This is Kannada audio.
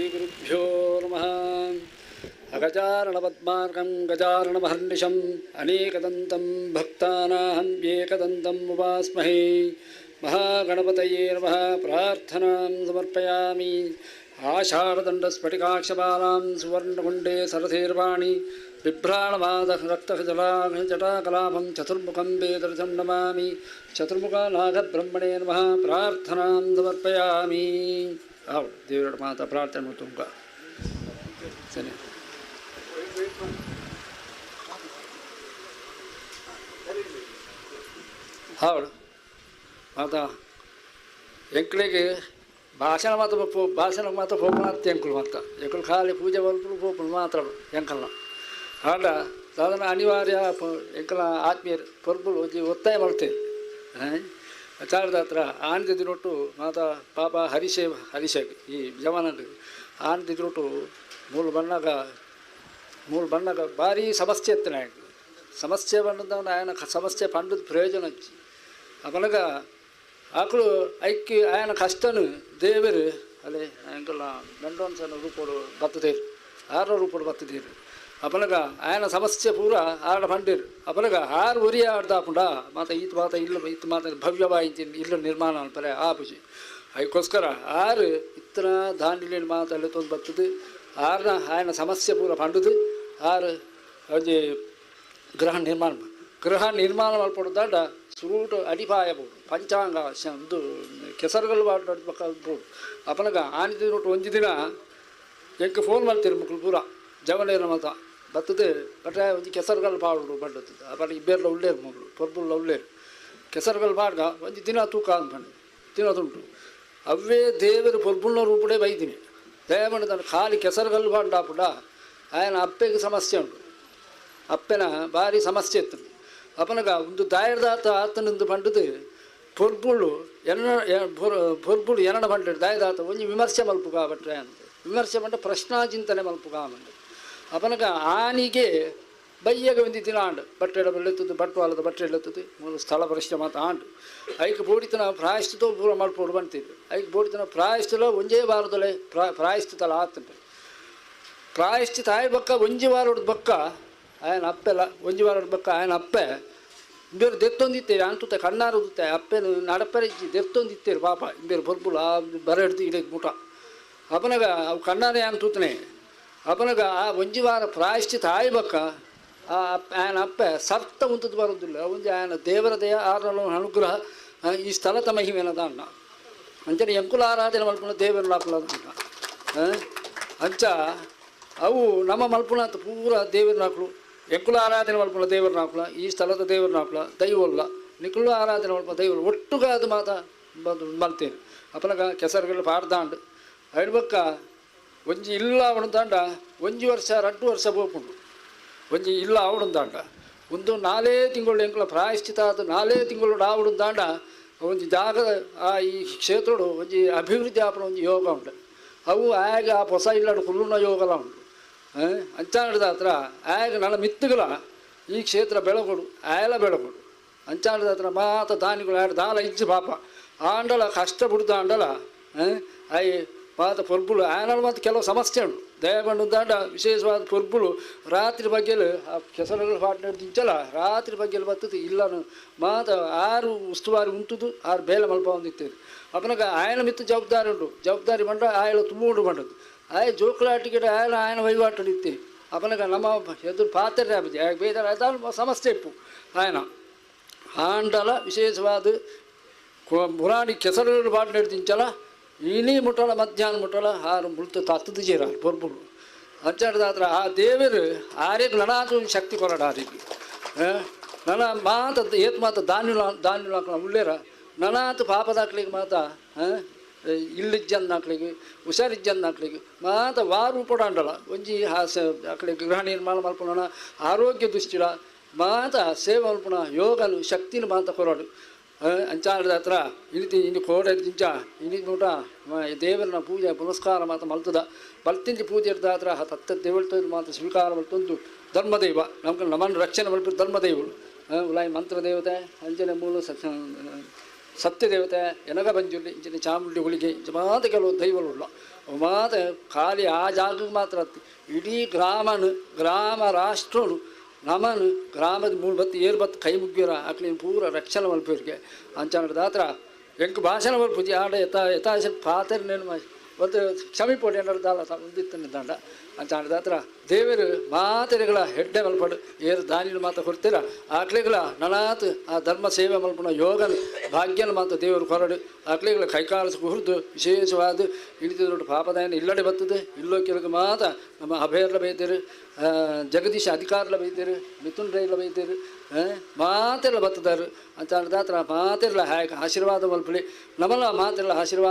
श्रीगुरुभ्यो नमः अगजारणपद्मार्कं गजारणमहर्निशम् अनेकदन्तं भक्तानाहम् उपास्महे महागणपतये नमः प्रार्थनां समर्पयामि आषाढदण्डस्फटिकाक्षपालां सुवर्णकुण्डे सरथेर्वाणि बिभ्राणवादः रक्तजटाकलाभं चतुर्मुखं वेदर्थं नमामि चतुर्मुखनागब्रह्मणे नमः प्रार्थनां समर्पयामि ಹೌದು, ದೇವರ ಮಾತಾ ಪ್ರಾರ್ಥನೆ ತುಂಬ ಸರಿ. ಹೌದು. ಮಾತಾ ಎಂಕ್ಳಿಗೆ ಭಾಷಣ ಮಾತ್ರ ಭಾಷಣ ಮಾತ್ರ ಪೋಪಣಾತ್ ಎಂಕುಲು ಮಾತ್ರ. ಖಾಲಿ ಪೂಜೆ ಬಂದ್ರು ಪೋಪುಲು ಮಾತ್ರ ಎಂಕಲ್ನ. ಆಡ ಸಾಧನ ಅನಿವಾರ್ಯ ಎಂಕಲ ಆತ್ಮೀಯರು, ಪೊರ್ಪುಲು ಒಂಜಿ ಒತ್ತಾಯ ಮಾಡ್ತೇವೆ ಚಾರದಾತ್ರ ಆನಂದಿದಿನೊಟ್ಟು ಮಾತ ಪಾಪ ಹರಿಶೆ, ಹರಿಶ, ಈ ಜವಾನಂದ ಆನಂದಿದಿನೊಟ್ಟು ಮೂಲು ಬಣ್ಣಗ ಮೂಲು ಬಣ್ಣಗ ಭಾರಿ ಸಮಸ್ಯೆ ಎತ್ತಿನ ಸಮಸ್ಯೆ ಬಣ್ಣದವನ ಆಯನ ಸಮಸ್ಯೆ ಪಂಡದ ಪ್ರಯೋಜನ ಹಚ್ಚಿ ಅವನಗ ಆಕಳು ಐಕ್ಕಿ ಆಯನ ಕಷ್ಟನು ದೇವರು ಅಲ್ಲೇ ಆಯಂಕಲ್ಲ ಮೆಂಡೋನ್ಸನ ರೂಪಡು ಬತ್ತದೇರು ಆರ ರೂಪಡು ಬತ್ತದೇರು బతుదేరు అపనగ ఆయన సమస్య పూర ఆడ పండిరు అపనగ ఆరు ఒరి ఆడదాకుండా మాత ఈత మాత ఇల్లు ఈత మాత భవ్య వాయించి ఇల్లు నిర్మాణాలు పరే ఆపుచి ಅದಕ್ಕೋಸ್ಕರ ಆರು ಇತ್ತನ ದಾಂಡಿಲಿನ ಮಾತು ಎಳ್ತೊಂದು ಬರ್ತದೆ ಆರನ ಆಯನ ಸಮಸ್ಯೆ ಪೂರ ಪಂಡುದು ಆರು ಒಂಜಿ ಗೃಹ ನಿರ್ಮಾಣ ಮಾ- ಗೃಹ ನಿರ್ಮಾಣ ಮಲ್ಪಡುದಾಂಡ ಸುರುಟು ಅಡಿಪಾಯ ಬೋದು ಪಂಚಾಂಗ ಶ- ಇದು ಕೆಸರುಗಳು ಬೋದು ಅಪನಗ ಆನಿದ ನೋಟು ಒಂಜಿ ದಿನ ಎಂಕ್ ಫೋನ್ ಮಾಡ್ತೀರಿ ಮಕ್ಕಳು ಪೂರ ಜವನೇರ ಮತ ಬತ್ತದೆ ಬಟ್ಟೆ ಒಂಜಿ ಕೆಸರುಗಳು ಪಾಡು ಬಂಡದ್ದು ಆ ಪಟ್ಟಿಗೆ ಬೇರ್ಲ ಉಳ್ಳೇರು ಮೂರು. ಪೊರ್ಬುಲ್ಲ ಉಳ್ಳೇರು ಕೆಸರುಗಳು ಪಾಡ್ಗ ಒಂಜಿ ದಿನ ತೂಕ ಅಂದ್ಕೊಂಡು ತಿನ್ನೋದುಂಟು ಅವೇ ದೇವರು ಪೊರ್ಬುಲ್ನ ರೂಪಡೆ ಬೈದಿನಿ. ದಯಮಣ್ಣ ತನ್ನ ಖಾಲಿ ಕೆಸರುಗಳು ಬಂಡಾಪುಡ ಆಯನ ಅಪ್ಪೆಗೆ ಸಮಸ್ಯೆ ಉಂಟು. ಅಪ್ಪೆನ ಭಾರಿ ಸಮಸ್ಯೆ ಇತ್ತು. ಅಪ್ಪನಗ ಒಂದು ದಾಯರ್ದಾತ ಆತನಿಂದ ಬಂಡದು ಪೊರ್ಬುಳು ಎನ್ನ ಪೊರ್ಬುಳು ಎನ್ನ ಬಂಡ ದಾಯದಾತ, ಒಂದು ವಿಮರ್ಶೆ ಮಲ್ಪುಗ ಬಟ್ರೆ ಅಂತ ವಿಮರ್ಶೆ ಬಂಡ ಪ್ರಶ್ನಾ ಚಿಂತನೆ ಮಲ್ಪುಗ ಮಂಡ ಅಪ್ಪನಗ ಆನಿಗೆ ಬಯ್ಯಗ ಒಂದು ದಿನ ಆಂಡು. ಬಟ್ಟೆ ಬೆಳೆತದ್ದು ಬಟ್ವಾಲದ ಬಟ್ಟೆ ಎಳ್ಳುತ್ತದೆ ಮೂಲ ಸ್ಥಳ ಪರಿಶ್ರಮ ಮಾತ ಆಂಡು. ಐಕ್ ಬೋಡಿತನ ಪ್ರಾಯಶ್ಚಿತ ಪೂರ ಮಲ್ಪೋಡು ಬಂತಿದ್ದು. ಐಕ್ ಬೋಡಿತನ ಪ್ರಾಯಶ್ಚಿತ ಒಂಜೇ ವಾರದಲ್ಲೇ ಪ್ರಾ, ಪ್ರಾಯಶ್ಚಿತಲ ಆತಂಟು ಪ್ರಾಯಶ್ಚಿತ ಆಯ ಬಕ್ಕ, ಒಂಜಿ ವಾರೋಡ್ ಬಕ್ಕ, ಆಯನ ಅಪ್ಪೆಲ್ಲ ಒಂಜಿ ವಾರೋಡ್ ಬಕ್ಕ, ಆಯನ ಅಪ್ಪೆ, ಇಂಬೇರು ದೆತ್ತೊಂದಿತ್ತೇರಿ ಅಂತುತ್ತೆ ಕಣ್ಣಾರುತ್ತೆ ಅಪ್ಪೆನು ನಡಪರಿಜ್ಜಿ ದೆತ್ತೊಂದಿತ್ತೇರಿ ಪಾಪ. ಇಂಬೇರು ಬರ್ಬುಲ ಆ ಬರ ಹಿಡ್ದು ಇಡಕ್ಕೆ ಮುಟ ಅಪನಗ ಅವು ಕಣ್ಣಾರೆ ಅಂತೂತನೆ. ಅಪನಗ, ಆ ಒಂಜಿ ವಾರ ಪ್ರಾಯಶ್ಚಿತ ಆಯ್ಬಕ್ಕ, ಆ ಆಯನ ಅಪ್ಪೆ ಸರ್ತ ಉಂತದ್ದು ಬರೋದಿಲ್ಲ. ಒಂದು ಆಯನ ದೇವರ ದಯ ಆರನ ಅನುಗ್ರಹ ಈ ಈ ಸ್ಥಳದ ಮಹಿಮೆನದ ಅಣ್ಣ ಅಂಚನೆ ಎಂಕುಲ ಆರಾಧನೆ ಮಲ್ಪುಣ ದೇವರ ಲಾಪುಲದ ಅಣ್ಣ ಅಂಚ, ಅವು ನಮ್ಮ ಮಲ್ಪುಣಾತ್ ಪೂರ ದೇವರ ನಾಕುಳು ಎಂಕುಲ ಆರಾಧನೆ ಮಲ್ಪುಣ ದೇವರ ನಾಕುಳ ಈ ಸ್ಥಳದ ದೇವರ ನಾಕುಳ ದೈವಲ್ಲ ನಿಕುಲು ಆರಾಧನೆ ಮಲ್ಪ ದೈವ ಒಟ್ಟುಗಾದ ಮಾತಾ ಮಾತ ಬಂದು ಮಲ್ತೇನೆ. ಅಪನಗ, ಕೆಸರುಗಳು ಪಾಡ್ದಾಂಡು. ಅಡ್ಬಕ್ಕ ಒಂಜಿ ಇಲ್ಲ ಅವಣದಾಂಡ ಒಂಜಿ ವರ್ಷ, ರಡ್ಡು ವರ್ಷ ಬೋಪುಂಡು ಒಂಜಿ ಇಲ್ಲ ಆವಡುಂದಾಂಡ ಒಂದು ನಾಲೇ ತಿಂಗಳು ಎಂಕುಲ ಪ್ರಾಯಶ್ಚಿತ ಅದು ನಾಲೇ ತಿಂಗಳು ಆವಡುಂದಾಂಡ ಒಂಜಿ ಜಾಗ, ಆ ಈ ಕ್ಷೇತ್ರಡು ಒಂಜಿ ಅಭಿವೃದ್ಧಿ ಆಪಣ ಒಂಜಿ ಯೋಗ ಉಂಟು. ಅವು ಆಗ ಆ ಹೊಸ ಇಲ್ಲಡು ಕುಲ್ಲುನ ಯೋಗಲ ಉಂಟು. ಅಂಚಾಣದ ಹತ್ರ ಆಗ ನನ್ನ ಮಿತ್ತುಗಳ ಈ ಕ್ಷೇತ್ರ ಬೆಳಗೊಡು, ಆಯಲ ಬೆಳಗೊಡು. ಅಂಚಾಣದ ಹತ್ರ ಮಾತ ದಾನಿಗಳು ಆಡ ದಾಲ ಇಜ್ಜು ಪಾಪ. ಆಂಡಲ ಕಷ್ಟ ಬಿಡ್ದು ಆಂಡಲ ಐ ಮಾತ ಪೊರ್ಬುಲು ಆಯನಳು ಮತ್ತು ಕೆಲವು ಸಮಸ್ಯೆ ಉಂಟು ದಯಗೊಂಡು ದಾಂಡ ವಿಶೇಷವಾದ ಪೊರ್ಬುಲು ರಾತ್ರಿ ಬಗ್ಗೆಲು ಆ ಕೆಸರುಗಳು ಪಾಟ್ ನಡೆದಿಂಚಲ್ಲ ರಾತ್ರಿ ಬಗ್ಗೆಲು ಬರ್ತದೆ ಇಲ್ಲನು ಮಾತ ಆರು ಉಸ್ತುವಾರಿ ಉಂಟುದು ಆರು ಬೇಲೆ ಮಲ್ಪ ಹೊಂದಿತ್ತೇವೆ ಅಪನಗ ಆಯನ ಮಿತ್ತು ಜವಾಬ್ದಾರಿ ಉಂಟು ಜವಾಬ್ದಾರಿ ಮಂಡ ಆಯಲ ತುಂಬ ಮಂಡದು ಆಯ ಜೋಕುಲಾಟಿಗೆ ಆಯನ ಆಯನ ವಹಿವಾಟು ನಿಂತೆ ಅಪನಗ ನಮ್ಮ ಎದುರು ಪಾತ್ರೆ ಆಪಜಿ ಆಗ ಬೇದಾರ ಅದಾಲು ಸಮಸ್ಯೆ ಇಪ್ಪು ಆಯನ ಆಂಡಲ ವಿಶೇಷವಾದ ಕೊ- ಪುರಾಣಿ ಕೆಸರು ಬಾಟ್ ನಡೆದಿಂಚಲ ಇನಿ ಮುಟ್ಟಲ ಮಧ್ಯಾಹ್ನ ಮುಟ್ಟಲ ಆರು ಮುಳ್ತು ತತ್ತದು ಜೀರ ಬೊರ್ಬುಳು ಅಂಚಾಡದ ಹತ್ರ ಆ ದೇವರು ಆರಿಗೆ ನನಾತು ಶಕ್ತಿ ಕೊರಡ ಆರಿಗೆ ನನ್ನ ಮಾತ, ಏತ್ ಮಾತ ಧಾನ್ಯ ಧಾನ್ಯ ಹಾಕೋಣ ಉಳ್ಳೇರ. ನನಾತು ಪಾಪದಾಕ್ಲಿಗೆ ಮಾತ ಇಲ್ಲಿಜ್ಜಂದು ಹಾಕ್ಲಿಗೆ ಹುಷಾರಿಜ್ಜಂದು ಹಾಕ್ಲಿಗೆ ಮಾತ ವಾರು ಪಡಾಂಡಲ ಒಂಜಿ ಹಾಸ ಅಕ್ಲಿಗೆ ಗೃಹ ನಿರ್ಮಾಣ ಮಾಡ್ಕೊಳ್ಳೋಣ ಆರೋಗ್ಯ ದೃಷ್ಟಿಲ ಮಾತ ಸೇವೆ ಮಲ್ಪುಣ, ಯೋಗನು, ಶಕ್ತಿನ ಮಾತ ಕೊರಡು. ಅಂಚಾಡದ ಹತ್ರ ಇಳಿತಿ ಇನ್ನು ಕೋಡೆ ದಿಂಚ ಇನಿ ನೋಟ ದೇವರನ ಪೂಜೆ, ಪುನಸ್ಕಾರ ಮಾತ್ರ ಮಲ್ತದ. ಬಲ್ತಿಂಜಿ ಪೂಜೆ ಇರ್ದ ಹತ್ರ ತತ್ತ ದೇವಳ್ತದ ಮಾತ್ರ ಸ್ವೀಕಾರ ಮಲ್ತೊಂದು ಧರ್ಮದೈವ. ನಮ್ಗೆ ನಮ್ಮನ್ನು ರಕ್ಷಣೆ ಮಲ್ಪಿದ ಧರ್ಮದೈವಳು ಉಲಾಯಿ ಮಂತ್ರ ದೇವತೆ ಅಂಜನೆ ಮೂಲ ಸತ್ಯ ದೇವತೆ ಎನಗ ಬಂಜುಲಿ ಇಂಚಿನ ಚಾಮುಂಡಿ ಹುಳಿಗೆ ಮಾತ ಕೆಲವು ದೈವలుಲ್ಲ ಮಾತ ಖಾಲಿ ಆ ಜಾಗಕ್ಕೆ ಮಾತ್ರ ಇಡೀ ಗ್ರಾಮನು, ಗ್ರಾಮ ರಾಷ್ಟ್ರನು ನಮನು ಗ್ರಾಮದ ಮೂರು ಬತ್ತು ಏರು ಬತ್ತು ಕೈ ಮುಗ್ಗಿರ ಆಕ್ಲಿನ ಪೂರ ರಕ್ಷಣೆ ಮಲ್ಪಿವ್ರಿಗೆ ಅಂಚನದ ದಾತ್ರ ಎಂಕ್ ಭಾಷಣ ಮಲ್ಪುಜಿ ಆಡ ಎತ್ತ ಯಥಾಶ ಪಾತ್ರ ನೇನು ಮಾಡಿ ಒಂದು ಕ್ಷಮಿಪೋಡಿ ಏನಾರು ದಾಲ ಮುಂದಿತ್ತನೆ ದಂಡ. ಅಂಚನದ ಹತ್ರ ದೇವರು ಮಾತೆರೆಗಳ ಹೆಡ್ಡೆ ಮಲ್ಪಡು. ಏರು ದಾನಿಲ್ ಮಾತ ಕೊಡ್ತೀರ? ಆಕ್ಳಿಗಳ ನನಾತ್ ಆ ಧರ್ಮ ಸೇವೆ ಮಲ್ಪನ ಯೋಗನ್ ಭಾಗ್ಯನ ಮಾತ ದೇವರು ಕೊರಡು. ಆಕ್ಳಿಗಳ ಕೈಕಾಲ ಹುರಿದು ವಿಶೇಷವಾದ. ಇಳಿದ ಪಾಪದಾಯನ ಇಲ್ಲಡೆ ಬರ್ತದೆ. ಇಲ್ಲೋ ಕೆಲಗ ಮಾತ ನಮ್ಮ ಅಭಯರ್ಲ ಬೈತೀರು ಜಗದೀಶ ಅಧಿಕಾರಲ ಬೈತೀರು ಮಿಥುನ್ ರೈಲ ಬೈತೀರು ಮಾತೆಲ್ಲ ಬತ್ತದಾರು ಅಂತ ಹತ್ರ ಮಾತೆಲ್ಲ ಹ್ಯಾಕ್ ಆಶೀರ್ವಾದ ಮಲ್ಪಳಿ. ನಮ್ಮಲ್ಲ ಮಾತೆಲ್ಲ ಆಶೀರ್ವಾದ